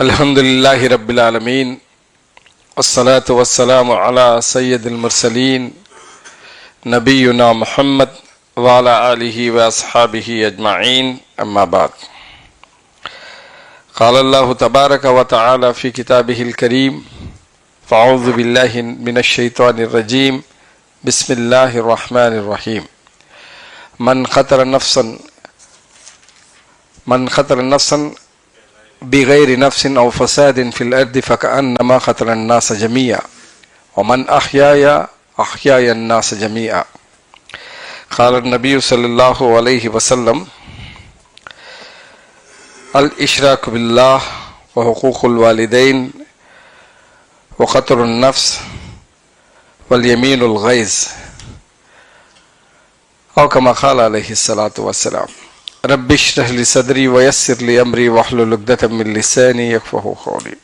الحمد لله رب العالمين والصلاة والسلام على سيد المرسلين نبينا محمد وعلى آله وأصحابه أجمعين أما بعد. قال الله تبارك وتعالى في كتابه الكريم فأعوذ بالله من الشيطان الرجيم بسم الله الرحمن الرحيم من قتل نفسا من قتل نفسا بغير نفس أو فساد في الأرض فكأنما قتل الناس جميعا. ومن أحيايا أحيايا الناس جميعا. قال النبي صلى الله عليه وسلم الإشراك بالله وحقوق الوالدين وقتل النفس واليمين الغيظ. أو كما قال عليه الصلاة والسلام رب اشرح لي صدري ويسر لي أمري واحلل عقدة من لساني يفقه قولي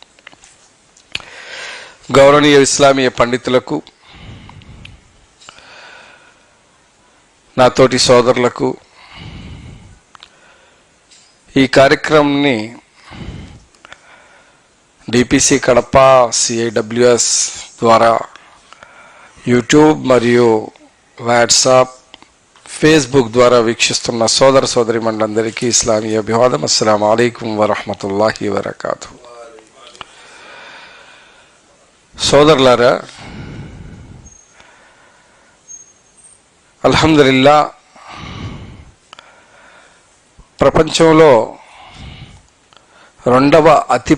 గౌరవనీయ ఇస్లామీయ పండితులకు నా తోటి సోదరులకు ఈ కార్యక్రమంని డిపిసి కడప సిఐడబ్ల్యూఎస్ ద్వారా యూట్యూబ్ మరియు వాట్సాప్ ఫేస్బుక్ ద్వారా వీక్షిస్తున్న సోదర సోదరి మండలందరికీ ఇస్లామీ అభివాదం. అస్సలం అయికం వరహమతుల్లాహి వరకాతు సోదరులారా అల్హమ్దుల్లా ప్రపంచంలో రెండవ అతి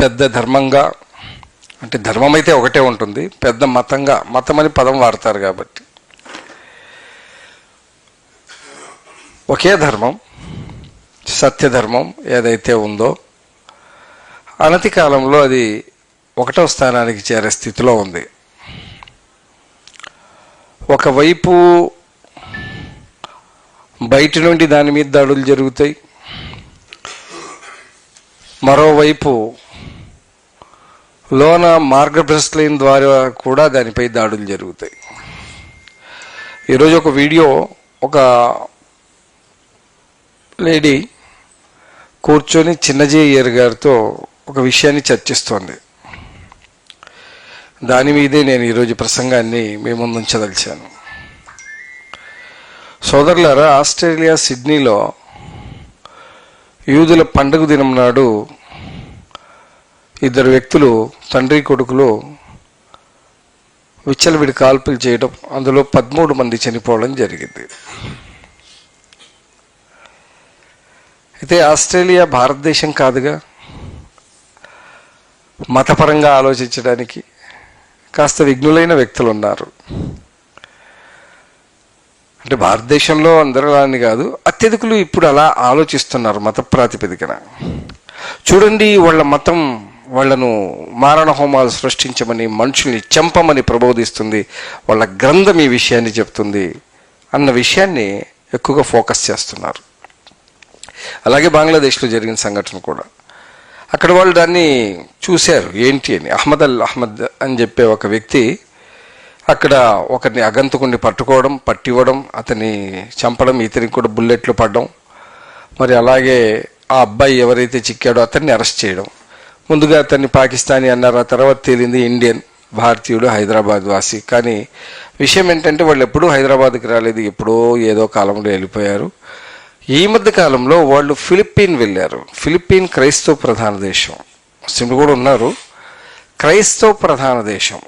పెద్ద ధర్మంగా అంటే ధర్మం అయితే ఒకటే ఉంటుంది పెద్ద మతంగా మతం అని పదం వాడతారు కాబట్టి ఒకే ధర్మం సత్యధర్మం ఏదైతే ఉందో అనతి కాలంలో అది ఒకటో స్థానానికి చేరే స్థితిలో ఉంది. ఒకవైపు బయట నుండి దాని మీద దాడులు జరుగుతాయి. మరోవైపు లోన మార్గభ్రష్లైన ద్వారా కూడా దానిపై దాడులు జరుగుతాయి. ఈరోజు ఒక వీడియో ఒక లేడీ కూర్చొని చిన్నజయ్యర్ గారితో ఒక విషయాన్ని చర్చిస్తోంది. దాని మీదే నేను ఈరోజు ప్రసంగాన్ని మీ ముందుంచదలిచాను సోదరులారా ఆస్ట్రేలియా సిడ్నీలో యూదుల పండుగ దినం నాడు ఇద్దరు వ్యక్తులు తండ్రి కొడుకులు విచ్చలవిడి కాల్పులు చేయడం అందులో పదమూడు మంది చనిపోవడం జరిగింది. అయితే ఆస్ట్రేలియా భారతదేశం కాదుగా. మతపరంగా ఆలోచించడానికి కాస్త విఘ్నులైన వ్యక్తులు ఉన్నారు అంటే భారతదేశంలో అందరూ అని కాదు అత్యధికులు ఇప్పుడు అలా ఆలోచిస్తున్నారు మత ప్రాతిపదికన. చూడండి వాళ్ళ మతం వాళ్ళను మారణ హోమాలు సృష్టించమని మనుషుల్ని చంపమని ప్రబోధిస్తుంది వాళ్ళ గ్రంథం ఈ విషయాన్ని చెప్తుంది అన్న విషయాన్ని ఎక్కువగా ఫోకస్ చేస్తున్నారు. అలాగే బంగ్లాదేశ్లో జరిగిన సంఘటన కూడా. అక్కడ వాళ్ళు దాన్ని చూశారు. ఏంటి అని? అహ్మద్ అల్ అహ్మద్ అని చెప్పే ఒక వ్యక్తి అక్కడ ఒకరిని అగంతకుని పట్టుకోవడం పట్టివ్వడం అతన్ని చంపడం ఇతనికి కూడా బుల్లెట్లు పడడం మరి అలాగే ఆ అబ్బాయి ఎవరైతే చిక్కాడో అతన్ని అరెస్ట్ చేయడం. ముందుగా అతన్ని పాకిస్తానీ అన్నారు. ఆ తర్వాత తేలింది ఇండియన్ భారతీయుడు హైదరాబాద్ వాసి. కానీ విషయం ఏంటంటే వాళ్ళు ఎప్పుడూ హైదరాబాద్కి రాలేదు. ఎప్పుడో ఏదో కాలంలో వెళ్ళిపోయారు. ఈ మధ్య కాలంలో వాళ్ళు ఫిలిప్పీన్ వెళ్ళారు. ఫిలిప్పీన్ క్రైస్తవ ప్రధాన దేశం. ముస్లింలు కూడా ఉన్నారు. క్రైస్తవ ప్రధాన దేశం.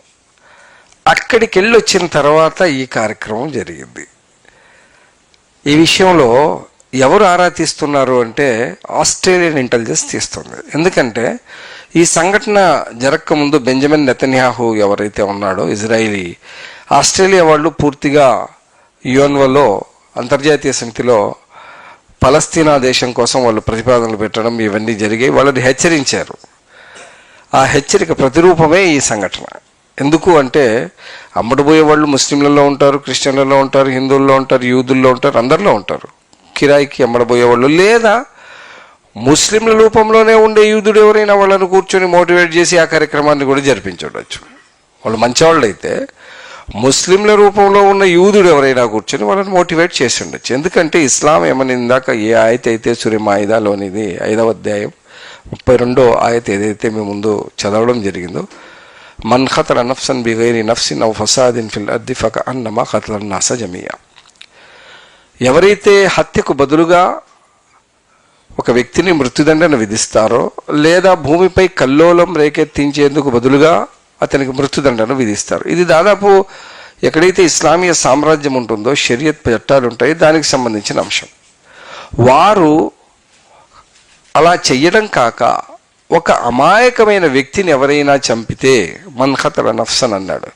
అక్కడికి వెళ్ళి వచ్చిన తర్వాత ఈ కార్యక్రమం జరిగింది. ఈ విషయంలో ఎవరు ఆరా తీస్తున్నారు అంటే ఆస్ట్రేలియన్ ఇంటెలిజెన్స్ తీస్తుంది. ఎందుకంటే ఈ సంఘటన జరగకముందు బెంజమిన్ నెతన్యాహు ఎవరైతే ఉన్నాడో ఇజ్రాయిలీ ఆస్ట్రేలియా వాళ్ళు పూర్తిగా యుఎన్ఓలో అంతర్జాతీయ సమితిలో పలస్తీనా దేశం కోసం వాళ్ళు ప్రతిపాదనలు పెట్టడం ఇవన్నీ జరిగాయి. వాళ్ళని హెచ్చరించారు. ఆ హెచ్చరిక ప్రతిరూపమే ఈ సంఘటన. ఎందుకు అంటే అమ్మడిపోయే వాళ్ళు ముస్లింలలో ఉంటారు క్రిస్టియన్లలో ఉంటారు హిందువుల్లో ఉంటారు యూదుల్లో ఉంటారు అందరిలో ఉంటారు. కిరాయికి అమ్మడబోయే వాళ్ళు లేదా ముస్లింల రూపంలోనే ఉండే యూదుడు ఎవరైనా వాళ్ళని కూర్చొని మోటివేట్ చేసి ఆ కార్యక్రమాన్ని కూడా జరిపించవచ్చు. వాళ్ళు మంచివాళ్ళు అయితే ముస్లింల రూపంలో ఉన్న యూదుడు ఎవరైనా కూర్చొని వాళ్ళని మోటివేట్ చేసి ఉండొచ్చు ఎందుకంటే ఇస్లాం ఏమని ఇందాక ఏ ఆయత అయితే సురి మాయిదాలోనిది ఐదవ అధ్యాయం ముప్పై రెండో ఆయత ఏదైతే మేము ముందు చదవడం జరిగిందో మన్ ఖతల నఫ్సన్ బిగైరి నఫ్సిన్ అవ్ ఫసాదిన్ ఫిల్ అద్ది ఫక అన్నమా ఖతల నాస జమియా. ఎవరైతే హత్యకు బదులుగా ఒక వ్యక్తిని మృత్యుదండన విధిస్తారో లేదా భూమిపై కల్లోలం రేకెత్తించేందుకు బదులుగా అతనికి మృత్యుదండను విధిస్తారు. ఇది దాదాపు ఎక్కడైతే ఇస్లామీయ సామ్రాజ్యం ఉంటుందో షరియత్ చట్టాలు ఉంటాయి దానికి సంబంధించిన అంశం. వారు అలా చెయ్యడం కాక ఒక అమాయకమైన వ్యక్తిని ఎవరైనా చంపితే మన్హతల నఫ్సన్ అన్నాడు.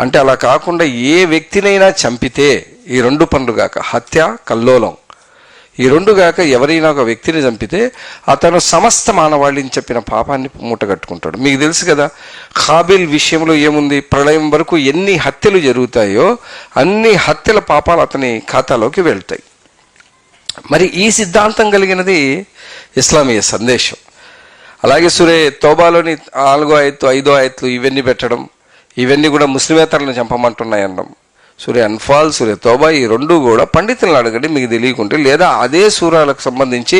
అంటే అలా కాకుండా ఏ వ్యక్తినైనా చంపితే ఈ రెండు పనులు కాక హత్య కల్లోలం ఈ రెండు గాక ఎవరైనా ఒక వ్యక్తిని చంపితే అతను సమస్త మానవాళిని చెప్పిన పాపాన్ని మూటగట్టుకుంటాడు మీకు తెలుసు కదా ఖాబిల్ విషయంలో ఏముంది? ప్రళయం వరకు ఎన్ని హత్యలు జరుగుతాయో అన్ని హత్యల పాపాలు అతని ఖాతాలోకి వెళ్తాయి. మరి ఈ సిద్ధాంతం కలిగినది ఇస్లామీయ సందేశం. అలాగే సురే తోబాలోని నాలుగో ఆయత్తు ఐదో ఆయత్తులు ఇవన్నీ పెట్టడం ఇవన్నీ కూడా ముస్లిమేతరులను చంపమంటున్నాయి అన్నాం సూర్య అన్ఫాల్ సూర్య తోబా ఈ రెండు కూడా పండితులను అడగండి మీకు తెలియకుంటే. లేదా అదే సూరాలకు సంబంధించి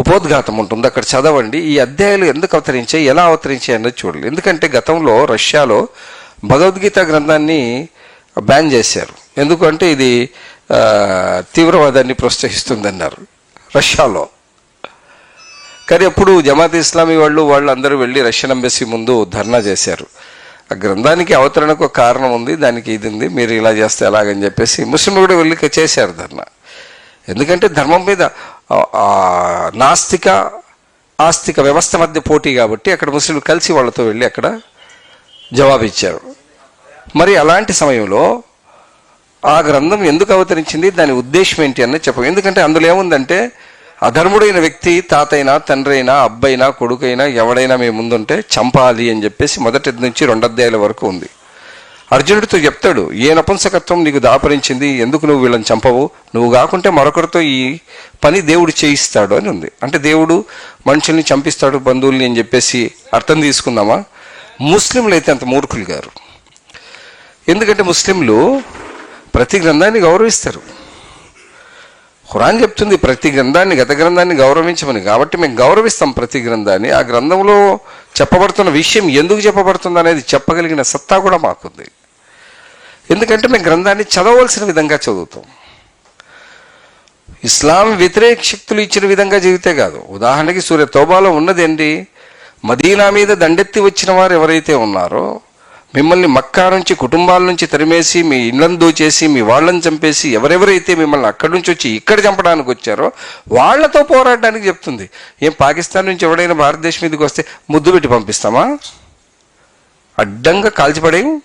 ఉపోద్ఘాతం ఉంటుంది అక్కడ చదవండి. ఈ అధ్యాయాలు ఎందుకు అవతరించాయి ఎలా అవతరించాయి అన్నది చూడాలి ఎందుకంటే గతంలో రష్యాలో భగవద్గీత గ్రంథాన్ని బ్యాన్ చేశారు. ఎందుకంటే ఇది తీవ్రవాదాన్ని ప్రోత్సహిస్తుందన్నారు రష్యాలో. కానీ అప్పుడు జమాత్ ఇస్లామీ వాళ్ళు వాళ్ళు అందరూ వెళ్ళి రష్యన్ ఎంబసీ ముందు ధర్నా చేశారు. ఆ గ్రంథానికి అవతరణకు ఒక కారణం ఉంది దానికి ఇది ఉంది మీరు ఇలా చేస్తే ఎలాగని చెప్పేసి ముస్లింలు కూడా వెళ్ళి చేశారు ధర్నా. ఎందుకంటే ధర్మం మీద నాస్తిక ఆస్తిక వ్యవస్థ మధ్య పోటీ కాబట్టి అక్కడ ముస్లింలు కలిసి వాళ్ళతో వెళ్ళి అక్కడ జవాబిచ్చారు మరి అలాంటి సమయంలో ఆ గ్రంథం ఎందుకు అవతరించింది దాని ఉద్దేశం ఏంటి అన్నది చెప్పం ఎందుకంటే అందులో ఏముందంటే అధర్ముడైన వ్యక్తి తాతైనా తండ్రి అయినా అబ్బైనా కొడుకైనా ఎవడైనా మీ ముందుంటే చంపాలి అని చెప్పేసి మొదటి నుంచి రెండధ్యాయుల వరకు ఉంది. అర్జునుడితో చెప్తాడు ఏ నపుంసకత్వం నీకు దాపరించింది? ఎందుకు నువ్వు వీళ్ళని చంపవు? నువ్వు కాకుంటే మరొకరితో ఈ పని దేవుడు చేయిస్తాడు అని ఉంది. అంటే దేవుడు మనుషుల్ని చంపిస్తాడు బంధువుల్ని అని చెప్పేసి అర్థం తీసుకుందామా? ముస్లింలు అయితే అంత మూర్ఖులు గారు. ఎందుకంటే ముస్లింలు ప్రతి గ్రంథాన్ని గౌరవిస్తారు. ఖురాన్ చెప్తుంది ప్రతి గ్రంథాన్ని గత గ్రంథాన్ని గౌరవించమని. కాబట్టి మేము గౌరవిస్తాం ప్రతి గ్రంథాన్ని. ఆ గ్రంథంలో చెప్పబడుతున్న విషయం ఎందుకు చెప్పబడుతుంది అనేది చెప్పగలిగిన సత్తా కూడా మాకుంది. ఎందుకంటే మేము గ్రంథాన్ని చదవలసిన విధంగా చదువుతాం. ఇస్లాం వ్యతిరేక శక్తులు ఇచ్చిన విధంగా చదివితే కాదు. ఉదాహరణకి సూర్య తోబాలో ఉన్నది మదీనా మీద దండెత్తి వచ్చిన వారు ఎవరైతే ఉన్నారో మిమ్మల్ని మక్కా నుంచి కుటుంబాల నుంచి తరిమేసి మీ ఇళ్ళను దోచేసి మీ వాళ్ళని చంపేసి ఎవరెవరైతే మిమ్మల్ని అక్కడి నుంచి వచ్చి ఇక్కడ చంపడానికి వచ్చారో వాళ్ళతో పోరాడడానికి చెప్తుంది. ఏం పాకిస్తాన్ నుంచి ఎవడైనా భారతదేశం మీదకి వస్తే ముద్దు పెట్టి పంపిస్తామా? అడ్డంగా కాల్చిపడేం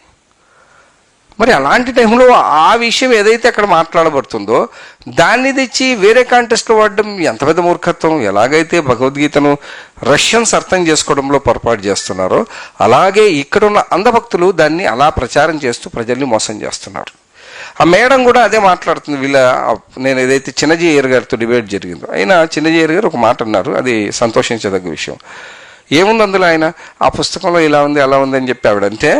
మరి అలాంటి టైంలో ఆ విషయం ఏదైతే అక్కడ మాట్లాడబడుతుందో దాన్ని తెచ్చి వేరే కాంటెస్ట్లో వాడడం ఎంత పెద్ద మూర్ఖత్వం? ఎలాగైతే భగవద్గీతను రష్యన్స్ అర్థం చేసుకోవడంలో పొరపాటు చేస్తున్నారో అలాగే ఇక్కడున్న అందభక్తులు దాన్ని అలా ప్రచారం చేస్తూ ప్రజల్ని మోసం చేస్తున్నారు. ఆ మేడం కూడా అదే మాట్లాడుతుంది వీళ్ళ నేను ఏదైతే చిన్నజీయర్ గారితో డిబేట్ జరిగిందో అయినా చిన్నజీయర్ గారు ఒక మాట అన్నారు అది సంతోషించదగ్గ విషయం. ఏముంది అందులో ఆయన? ఆ పుస్తకంలో ఇలా ఉంది అలా ఉంది అని చెప్పి ఆవిడంటే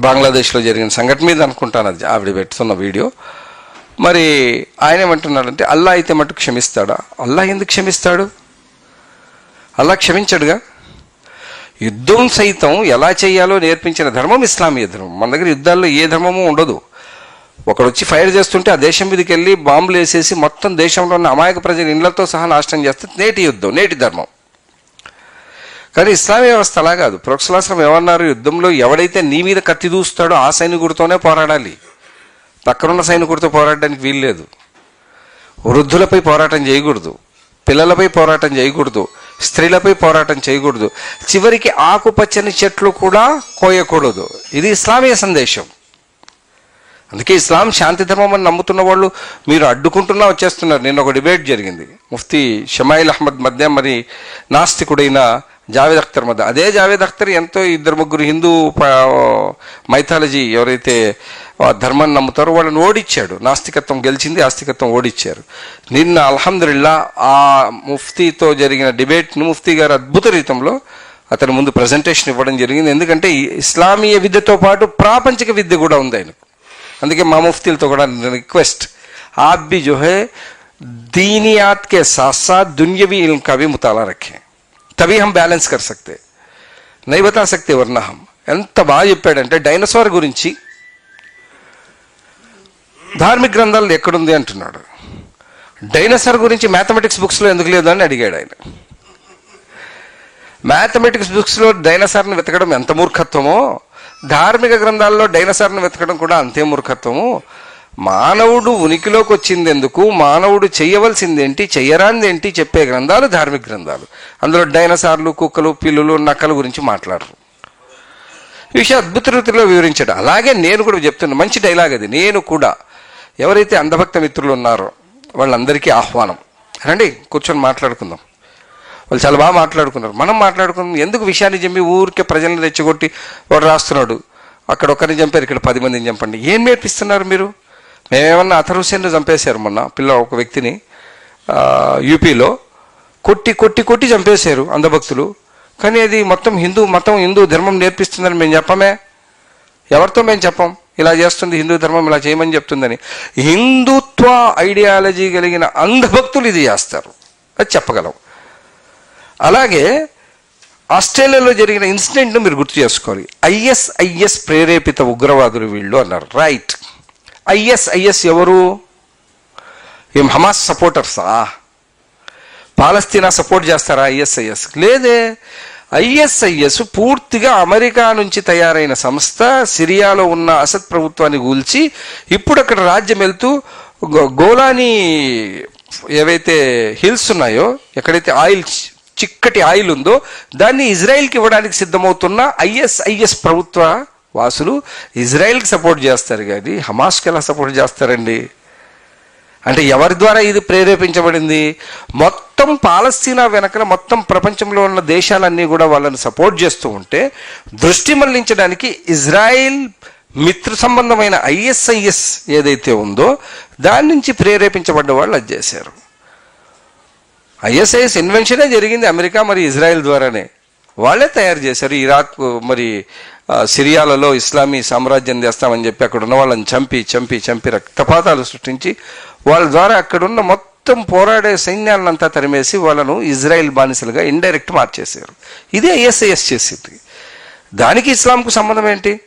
బంగ్లాదేశ్లో జరిగిన సంఘటన మీద అనుకుంటాను అది. ఆవిడ పెడుతున్న వీడియో. మరి ఆయన ఏమంటున్నాడంటే అల్లా అయితే మటు క్షమిస్తాడా? అల్లా ఎందుకు క్షమిస్తాడు? అల్లా క్షమించాడుగా. యుద్ధం సైతం ఎలా చేయాలో నేర్పించిన ధర్మం ఇస్లామీయ ధర్మం. మన దగ్గర యుద్ధాల్లో ఏ ధర్మము ఉండదు. ఒకడు వచ్చి ఫైర్ చేస్తుంటే ఆ దేశం మీదకి వెళ్ళి బాంబులు వేసేసి మొత్తం దేశంలో ఉన్న అమాయక ప్రజల ఇళ్ళతో సహా నాశనం చేస్తే నేటి యుద్ధం నేటి ధర్మం. కానీ ఇస్లామీ వ్యవస్థ అలా కాదు. ప్రొక్సలాశ్రం ఏమన్నారు? యుద్ధంలో ఎవడైతే నీ మీద కత్తి దూస్తాడో ఆ సైనికుడితోనే పోరాడాలి. పక్కనున్న సైనికుడితో పోరాడడానికి వీల్లేదు. వృద్ధులపై పోరాటం చేయకూడదు. పిల్లలపై పోరాటం చేయకూడదు. స్త్రీలపై పోరాటం చేయకూడదు. చివరికి ఆకుపచ్చని చెట్లు కూడా కోయకూడదు. ఇది ఇస్లామీయ సందేశం. అందుకే ఇస్లాం శాంతి ధర్మం అని నమ్ముతున్న వాళ్ళు మీరు అడ్డుకుంటున్నా వచ్చేస్తున్నారు. నిన్న ఒక డిబేట్ జరిగింది. ముఫ్తీ షమాయిల్ అహ్మద్ మధ్య మరి నాస్తికుడైన జావేద్ అఖ్తర్ మధ్య అదే జావేద్ అఖ్తర్ ఎంతో ఇద్దరు ముగ్గురు హిందూ మైథాలజీ ఎవరైతే ఆ ధర్మాన్ని నమ్ముతారో వాళ్ళని ఓడిచ్చాడు నాస్తికత్వం గెలిచింది ఆస్తికత్వం ఓడిచ్చారు నిన్న అల్హమ్దుల్లా ఆ ముఫ్తీతో జరిగిన డిబేట్ను ముఫ్తీ గారు అద్భుత రీతంలో అతని ముందు ప్రజెంటేషన్ ఇవ్వడం జరిగింది ఎందుకంటే ఈ ఇస్లామీయ విద్యతో పాటు ప్రాపంచిక విద్య కూడా ఉంది ఆయనకు అందుకే మా ముఫ్తీలతో కూడా రిక్వెస్ట్ आप भी जो है दीनियात के साथ साथ दुनियावी इल्म का भी मुताला रखें తभी हम బ్యాలెన్స్ కర్ సక్తే నై బతా ఎంత బాగా చెప్పాడంటే డైనోసార్ గురించి ధార్మిక గ్రంథాలు ఎక్కడుంది అంటున్నాడు డైనోసార్ గురించి మ్యాథమెటిక్స్ బుక్స్లో ఎందుకు లేదు అని అడిగాడు ఆయన। మ్యాథమెటిక్స్ బుక్స్లో డైనోసార్ని వెతకడం ఎంత మూర్ఖత్వమో ధార్మిక గ్రంథాల్లో డైనోసార్ని వెతకడం కూడా అంతే మూర్ఖత్వము మానవుడు ఉనికిలోకి వచ్చింది ఎందుకు మానవుడు చేయవలసిందేంటి చెయ్యరాందేంటి చెప్పే గ్రంథాలు ధార్మిక గ్రంథాలు. అందులో డైనసార్లు కుక్కలు పిల్లులు నక్కల గురించి మాట్లాడరు. ఈ విషయం అద్భుత రీతిలో వివరించాడు. అలాగే నేను కూడా చెప్తున్నా మంచి డైలాగ్ అది. నేను కూడా. ఎవరైతే అంధభక్త మిత్రులు ఉన్నారో వాళ్ళందరికీ ఆహ్వానం. రండి కూర్చొని మాట్లాడుకుందాం. వాళ్ళు చాలా బాగా మాట్లాడుకున్నారు. మనం మాట్లాడుకుందాం. ఎందుకు విషయాన్ని చెప్పి ఊరికే ప్రజలను తెచ్చగొట్టి వాడు రాస్తున్నాడు? అక్కడ ఒకరిని చంపారు ఇక్కడ పది మందిని చంపండి. ఏం నేర్పిస్తున్నారు మీరు? మేమేమన్నా అతర్ చంపేశారు మొన్న పిల్ల ఒక వ్యక్తిని యూపీలో. కొట్టి కొట్టి కొట్టి చంపేశారు అంధభక్తులు కానీ అది మొత్తం హిందూ మతం హిందూ ధర్మం నేర్పిస్తుందని మేము చెప్పమే. ఎవరితో మేము చెప్పం? ఇలా చేస్తుంది హిందూ ధర్మం ఇలా చేయమని చెప్తుందని. హిందుత్వ ఐడియాలజీ కలిగిన అంధభక్తులు ఇది చేస్తారు. అది చెప్పగలం. అలాగే ఆస్ట్రేలియాలో జరిగిన ఇన్సిడెంట్ను మీరు గుర్తు చేసుకోవాలి. ఐఎస్ఐఎస్ ప్రేరేపిత ఉగ్రవాదులు వీళ్ళు అన్నారు. రైట్. ఐఎస్ఐఎస్ ఎవరు? ఏం హమాస్ సపోర్టర్సా? పాలస్తీనా సపోర్ట్ చేస్తారా ఐఎస్ఐఎస్ లేదే. ఐఎస్ఐఎస్ పూర్తిగా అమెరికా నుంచి తయారైన సంస్థ సిరియాలో ఉన్న అసద్ ప్రభుత్వాన్ని కూల్చి ఇప్పుడు అక్కడ రాజ్యం వెళ్తూ గో- ఏవైతే హిల్స్ ఉన్నాయో ఎక్కడైతే ఆయిల్ చిక్కటి ఆయిల్ ఉందో దాన్ని ఇజ్రాయెల్కి ఇవ్వడానికి సిద్ధమవుతున్న ఐఎస్ఐఎస్ ప్రభుత్వ? వాసులు ఇజ్రాయెల్కి సపోర్ట్ చేస్తారు కానీ హమాస్కి ఎలా సపోర్ట్ చేస్తారండి? అంటే ఎవరి ద్వారా ఇది ప్రేరేపించబడింది? మొత్తం పాలస్తీనా వెనకన మొత్తం ప్రపంచంలో ఉన్న దేశాలన్నీ కూడా వాళ్ళని సపోర్ట్ చేస్తూ ఉంటే దృష్టి మళ్ళించడానికి ఇజ్రాయిల్ మిత్ర సంబంధమైన ఐఎస్ఐఎస్ ఏదైతే ఉందో దాని నుంచి ప్రేరేపించబడ్డ వాళ్ళు అది చేశారు. ఐఎస్ఐఎస్ ఇన్వెన్షనే జరిగింది అమెరికా మరి ఇజ్రాయెల్ ద్వారానే. వాళ్ళే తయారు చేశారు. ఇరాక్ మరి సిరియాలలో ఇస్లామీ సామ్రాజ్యం చేస్తామని చెప్పి అక్కడ ఉన్న వాళ్ళని చంపి చంపి చంపి రక్తపాతాలు సృష్టించి వాళ్ళ ద్వారా అక్కడున్న మొత్తం పోరాడే సైన్యాలంతా తరిమేసి వాళ్ళను ఇజ్రాయెల్ బానిసలుగా ఇండైరెక్ట్ మార్చేశారు. ఇదే ఐఎస్ఐఎస్ చేసింది. దానికి ఇస్లాంకు సంబంధం ఏంటి?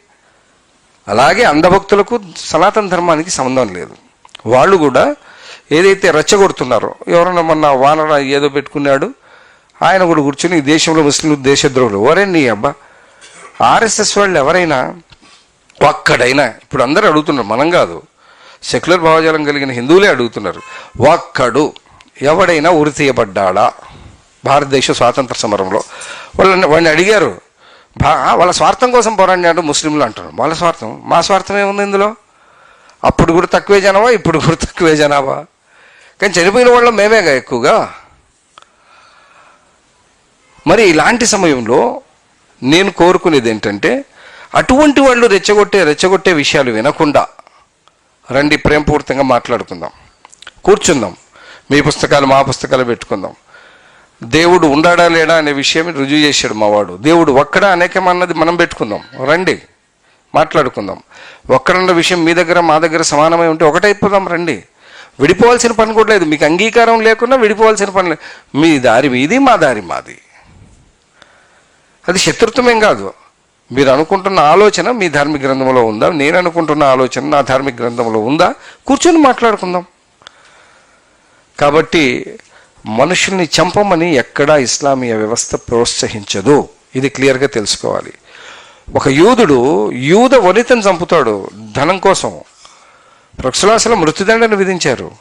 అలాగే అంధభక్తులకు సనాతన ధర్మానికి సంబంధం లేదు. వాళ్ళు కూడా ఏదైతే రెచ్చగొడుతున్నారో ఎవరన్నా మొన్న వానర ఏదో పెట్టుకున్నాడు ఆయన కూడా కూర్చుని ఈ దేశంలో ముస్లింలు దేశద్రోహులు. ఎవరే నీ అబ్బా ఆర్ఎస్ఎస్ వాళ్ళు ఎవరైనా ఒక్కడైనా ఇప్పుడు అందరూ అడుగుతున్నారు మనం కాదు. సెక్యులర్ భావజాలం కలిగిన హిందువులే అడుగుతున్నారు. ఒక్కడు ఎవడైనా ఉరి తీయబడ్డాడా? భారతదేశ స్వాతంత్ర సమరంలో. వాళ్ళని వాడిని అడిగారు. భా వాళ్ళ స్వార్థం కోసం పోరాడినాడు ముస్లింలు అంటారు వాళ్ళ స్వార్థం మా స్వార్థం ఏముంది ఇందులో? అప్పుడు కూడా తక్కువే జనాభా ఇప్పుడు కూడా తక్కువే జనాభా. కానీ చనిపోయిన వాళ్ళు మేమేగా ఎక్కువగా? మరి ఇలాంటి సమయంలో నేను కోరుకునేది ఏంటంటే అటువంటి వాళ్ళు రెచ్చగొట్టే రెచ్చగొట్టే విషయాలు వినకుండా రండి ప్రేమపూర్తంగా మాట్లాడుకుందాం. కూర్చుందాం. మీ పుస్తకాలు మా పుస్తకాలు పెట్టుకుందాం. దేవుడు ఉండాడా లేడా అనే విషయం రుజువు చేశాడు మావాడు. దేవుడు ఒక్కడా అనేకం అన్నది మనం పెట్టుకుందాం. రండి మాట్లాడుకుందాం. ఒక్కడన్న విషయం మీ దగ్గర మా దగ్గర సమానమై ఉంటే ఒకటైపోదాం రండి. విడిపోవాల్సిన పని కూడా లేదు. మీకు అంగీకారం లేకుండా విడిపోవాల్సిన పని లేదు. మీ దారి మీది మా దారి మాది. అది శత్రుత్వమేం కాదు. మీరు అనుకుంటున్న ఆలోచన మీ ధార్మిక గ్రంథంలో ఉందా? నేను అనుకుంటున్న ఆలోచన నా ధార్మిక గ్రంథంలో ఉందా? కూర్చొని మాట్లాడుకుందాం. కాబట్టి మనుషుల్ని చంపమని ఎక్కడా ఇస్లామీయ వ్యవస్థ ప్రోత్సహించదు. ఇది క్లియర్గా తెలుసుకోవాలి. ఒక యూదుడు యూద వనితను చంపుతాడు ధనం కోసం. ప్రక్షులాసల మృత్యుదండను విధించారు.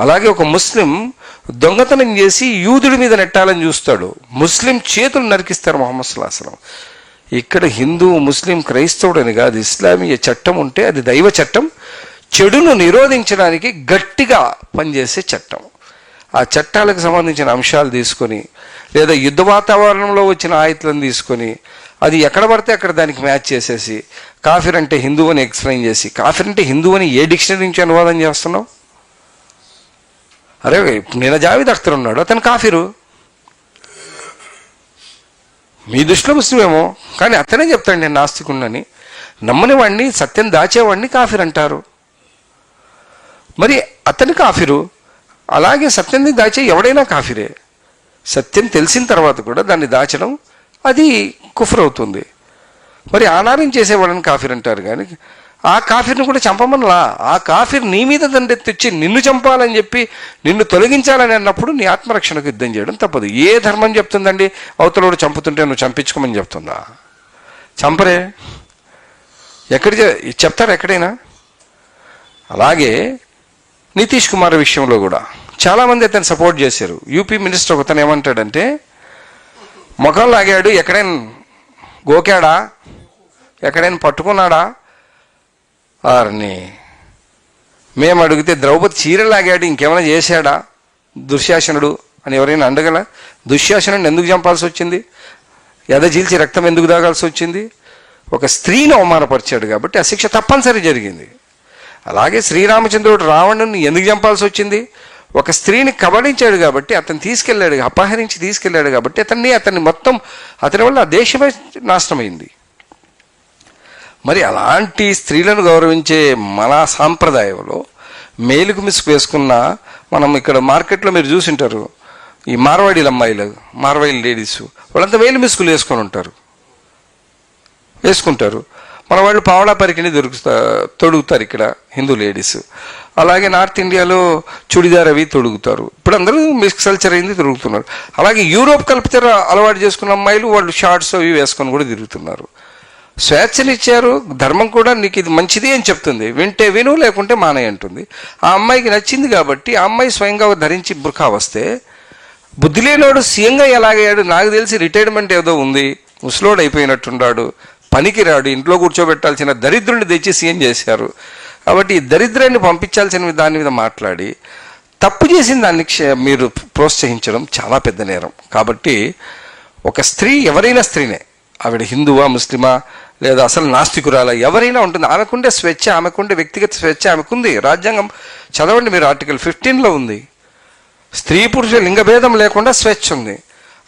అలాగే ఒక ముస్లిం దొంగతనం చేసి యూదుడి మీద నెట్టాలని చూస్తాడు. ముస్లిం చేతులు నరికిస్తారు మొహమ్మద్ సుల్లాహం ఇక్కడ హిందూ ముస్లిం క్రైస్తవుడని కాదు ఇస్లామీయ చట్టం ఉంటే అది దైవ చట్టం. చెడును నిరోధించడానికి గట్టిగా పనిచేసే చట్టం. ఆ చట్టాలకు సంబంధించిన అంశాలు తీసుకొని లేదా యుద్ధ వాతావరణంలో వచ్చిన ఆయుధలను తీసుకొని అది ఎక్కడ పడితే అక్కడ దానికి మ్యాచ్ చేసేసి కాఫిర్ అంటే హిందూ అని ఎక్స్ప్లెయిన్ చేసి కాఫిర్ అంటే హిందూ అని ఏ డిక్షనరీ నుంచి అనువాదం చేస్తున్నావు? అరే నేను జావేద్ అఖ్తర్ ఉన్నాడు అతను కాఫీరు. మీ దృష్టిలో ముస్లిమేమో కానీ అతనే చెప్తాడు నేను నాస్తికుండని. నమ్మని వాడిని సత్యం దాచేవాడిని కాఫీర్ అంటారు. మరి అతని కాఫీరు అలాగే సత్యాన్ని దాచే ఎవడైనా కాఫీరే. సత్యం తెలిసిన తర్వాత కూడా దాన్ని దాచడం అది కుఫర్ అవుతుంది మరి ఆనారం చేసేవాళ్ళని కాఫీర్ అంటారు కానీ ఆ కాఫీర్ని కూడా చంపమనలా. ఆ కాఫీర్ నీ మీద దండ తెచ్చి నిన్ను చంపాలని చెప్పి నిన్ను తొలగించాలని అన్నప్పుడు నీ ఆత్మరక్షణకు యుద్ధం చేయడం తప్పదు. ఏ ధర్మం చెప్తుందండి? అవతలోడు చంపుతుంటే నువ్వు చంపించుకోమని చెప్తుందా? చంపరే. ఎక్కడ చెప్తారు ఎక్కడైనా? అలాగే నితీష్ కుమార్ విషయంలో కూడా. చాలామంది అతను సపోర్ట్ చేశారు. యూపీ మినిస్టర్ ఒకతను ఏమంటాడంటే ముఖం లాగాడు ఎక్కడైనా గోకాడా? ఎక్కడైనా పట్టుకున్నాడా? వారిని మేము అడిగితే ద్రౌపది చీరలాగాడు ఇంకేమైనా చేశాడా? దుశ్శాసనుడు అని ఎవరైనా అండగల దుశ్శాసనుడిని ఎందుకు చంపాల్సి వచ్చింది? ఎదజీల్చి రక్తం ఎందుకు దాగాల్సి వచ్చింది? ఒక స్త్రీని అవమానపరిచాడు కాబట్టి ఆ శిక్ష తప్పనిసరి జరిగింది. అలాగే శ్రీరామచంద్రుడు రావణుని ఎందుకు చంపాల్సి వచ్చింది? ఒక స్త్రీని కబడించాడు కాబట్టి అతను తీసుకెళ్ళాడు అపహరించి తీసుకెళ్ళాడు కాబట్టి అతన్ని అతన్ని మొత్తం అతని వల్ల ఆ దేశమే నాశనమైంది. మరి అలాంటి స్త్రీలను గౌరవించే మన సాంప్రదాయంలో మేలుకు మిసుకు వేసుకున్న మనం ఇక్కడ మార్కెట్లో మీరు చూసింటారు ఈ మార్వాడీల అమ్మాయిలు మార్వాడీ లేడీస్ వాళ్ళంతా వేలు మిసుకులు వేసుకొని ఉంటారు. వేసుకుంటారు. మన వాళ్ళు పావడా పరికిని దొరుకుతా తొడుగుతారు ఇక్కడ హిందూ లేడీస్. అలాగే నార్త్ ఇండియాలో చుడిదార్ అవి తొడుగుతారు. ఇప్పుడు అందరూ మిక్స్ కల్చర్ అయింది తొడుగుతున్నారు. అలాగే యూరోప్ కల్చర్ అలవాటు చేసుకున్న అమ్మాయిలు వాళ్ళు షార్ట్స్ అవి వేసుకొని కూడా తిరుగుతున్నారు. స్వేచ్ఛనిచ్చారు ధర్మం కూడా నీకు ఇది మంచిది అని చెప్తుంది. వింటే విను లేకుంటే మానే అంటుంది. ఆ అమ్మాయికి నచ్చింది కాబట్టి ఆ అమ్మాయి స్వయంగా ధరించి బుర్ఖా వస్తే బుద్ధి లేనివాడు సీఎంగా ఎలాగయ్యాడు? నాకు తెలిసి రిటైర్మెంట్ ఏదో ఉంది. ముసలోడు అయిపోయినట్టున్నాడు పనికిరాడు. ఇంట్లో కూర్చోబెట్టాల్సిన దరిద్రుని తెచ్చి సీఎం చేశారు. కాబట్టి ఈ దరిద్రాన్ని పంపించాల్సిన దాని మీద మాట్లాడి తప్పు చేసిన దాన్ని మీరు ప్రోత్సహించడం చాలా పెద్ద నేరం. కాబట్టి ఒక స్త్రీ ఎవరైనా స్త్రీనే ఆవిడ హిందువా ముస్లిమా లేదా అసలు నాస్తికురాల? ఎవరైనా ఉంటుంది. ఆమెకుండే స్వేచ్ఛ ఆమెకుండే వ్యక్తిగత స్వేచ్ఛ ఆమెకుంది. రాజ్యాంగం చదవండి మీరు ఆర్టికల్ ఫిఫ్టీన్లో ఉంది. స్త్రీ పురుష లింగభేదం లేకుండా స్వేచ్ఛ ఉంది.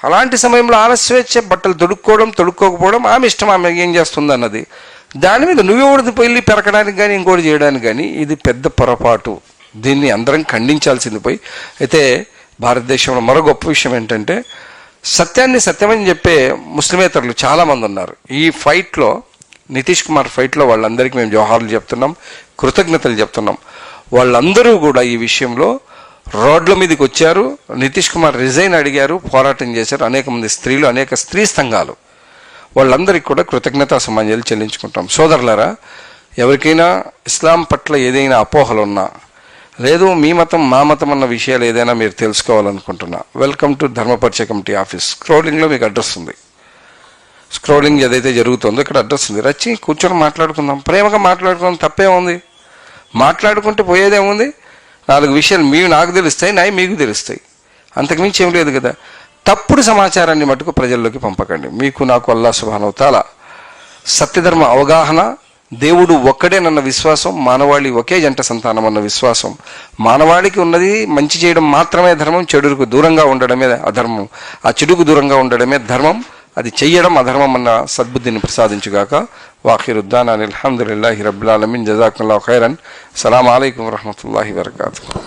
అలాంటి సమయంలో ఆమె స్వేచ్ఛ బట్టలు తొడుక్కోవడం తొడుక్కోకపోవడం ఆమె ఇష్టం ఆమె ఏం చేస్తుంది అన్నది దాని మీద నువ్వెవడిది పెళ్ళి పెరగడానికి కానీ ఇంకోటి చేయడానికి కానీ ఇది పెద్ద పొరపాటు. దీన్ని అందరం ఖండించాల్సింది పోయి. అయితే భారతదేశంలో మరో గొప్ప విషయం ఏంటంటే సత్యాన్ని సత్యమని చెప్పే ముస్లిమేతరులు చాలామంది ఉన్నారు ఈ ఫైట్లో నితీష్ కుమార్ ఫైట్లో వాళ్ళందరికీ మేము జోహార్లు చెప్తున్నాం కృతజ్ఞతలు చెప్తున్నాం. వాళ్ళందరూ కూడా ఈ విషయంలో రోడ్ల మీదకి వచ్చారు. నితీష్ కుమార్ రిజైన్ అడిగారు పోరాటం చేశారు. అనేక మంది స్త్రీలు అనేక స్త్రీ సంఘాలు. వాళ్ళందరికీ కూడా కృతజ్ఞతా సమాజాలు చెల్లించుకుంటాం. సోదరులరా ఎవరికైనా ఇస్లాం పట్ల ఏదైనా అపోహలు ఉన్నా లేదు మీ మతం మా మతం అన్న విషయాలు ఏదైనా మీరు తెలుసుకోవాలనుకుంటున్నా. Welcome to Dharmaparichaya committee office. స్క్రోలింగ్లో మీకు అడ్రస్ ఉంది. స్క్రోలింగ్ ఏదైతే జరుగుతుందో ఇక్కడ అడ్రస్ ఉంది. రచ్చి కూర్చొని మాట్లాడుకుందాం. ప్రేమగా మాట్లాడుకుందాం. తప్పే ఉంది. మాట్లాడుకుంటే పోయేదేముంది నాలుగు విషయాలు మీరు నాకు తెలుస్తాయి నాయి మీకు తెలుస్తాయి. అంతకుమించి ఏం లేదు కదా. తప్పుడు సమాచారాన్ని మటుకు ప్రజల్లోకి పంపకండి. మీకు నాకు అల్లా సుభానవతాల సత్యధర్మ అవగాహన దేవుడు ఒక్కడేనన్న విశ్వాసం మానవాళి ఒకే జంట సంతానం అన్న విశ్వాసం. మానవాళికి ఉన్నది మంచి చేయడం మాత్రమే ధర్మం చెడుకు దూరంగా ఉండడమే అధర్మం. ఆ చెడుకు దూరంగా ఉండడమే ధర్మం అది చెయ్యడం అధర్మం అన్న సద్బుద్ధిని ప్రసాదించుగాక. వాఖిరుద్దాన్ అని అల్హమ్దుల్లాహి రబ్బుల్ ఆలమిన్. జజాకుల్లా ఖైరన్. సలాం అలైకుం వరహమూల వరకాతు.